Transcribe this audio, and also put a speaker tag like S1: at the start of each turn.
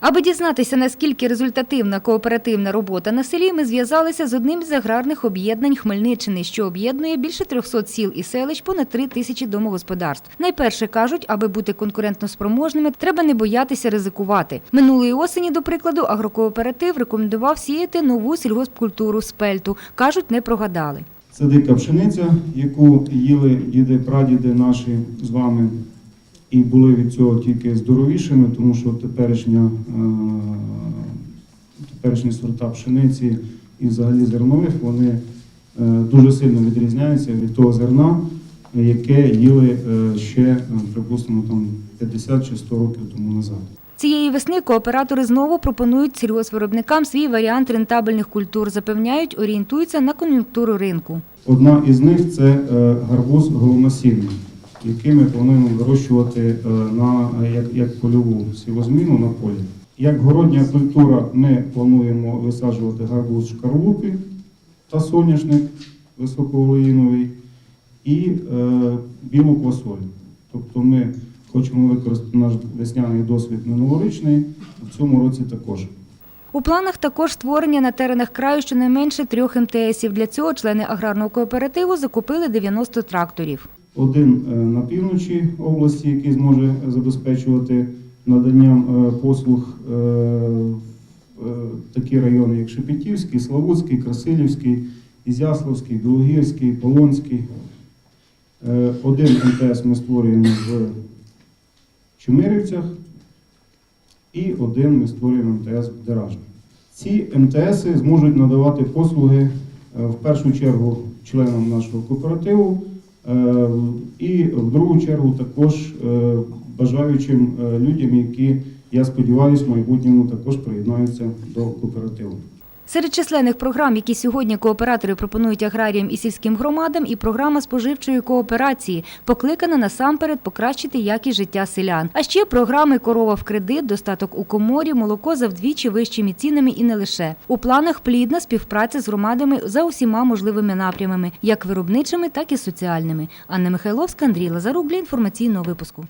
S1: Аби дізнатися, наскільки результативна кооперативна робота на селі, ми зв'язалися з одним з аграрних об'єднань Хмельниччини, що об'єднує більше 300 сіл і селищ, понад 3 тисячі домогосподарств. Найперше кажуть, аби бути конкурентноспроможними, треба не боятися ризикувати. Минулої осені, до прикладу, агрокооператив рекомендував сіяти нову сільгоспкультуру спельту. кажуть, не прогадали.
S2: Це дика пшениця, яку їли діди, прадіди наші з вами, і були від цього тільки здоровішими, тому що теперішня, е, теперішні сорта пшениці і взагалі зернових вони е, дуже сильно відрізняються від того зерна, яке їли е, ще, припустимо, там 50 чи 100 років тому назад.
S1: Цієї весни кооператори знову пропонують сільгоспвиробникам свій варіант рентабельних культур. Запевняють, орієнтуються на кон'юнктуру ринку.
S2: Одна із них це гарбуз головносільний, який ми плануємо вирощувати е, на як, як польову сівозміну на полі. Як городня культура ми плануємо висаджувати гарбуз шкарлупи та соняшник високоволоїновий і е, білу квасолю. Тобто ми хочемо використати наш весняний досвід минулорічний в цьому році також.
S1: У планах також створення на теренах краю щонайменше трьох МТСів. Для цього члени аграрного кооперативу закупили 90 тракторів.
S2: Один е, на півночі області, який зможе забезпечувати наданням е, послуг е, такі райони, як Шепетівський, Славутський, Красилівський, Ізяславський, Білогірський, Полонський. Один МТС ми створюємо в Чумирівцях і один ми створюємо МТС в Деражах. Ці МТСи зможуть надавати послуги в першу чергу членам нашого кооперативу, і в другу чергу також е, бажаючим е, людям, які, я сподіваюся, в майбутньому також приєднаються до кооперативу.
S1: Серед численних програм, які сьогодні кооператори пропонують аграріям і сільським громадам, і програма споживчої кооперації, покликана насамперед покращити якість життя селян. А ще програми Корова в кредит, достаток у коморі, молоко за вдвічі вищими цінами і не лише. У планах плідна співпраця з громадами за усіма можливими напрямами, як виробничими, так і соціальними. Анна Михайловська, Андрій Лазарук для інформаційного випуску.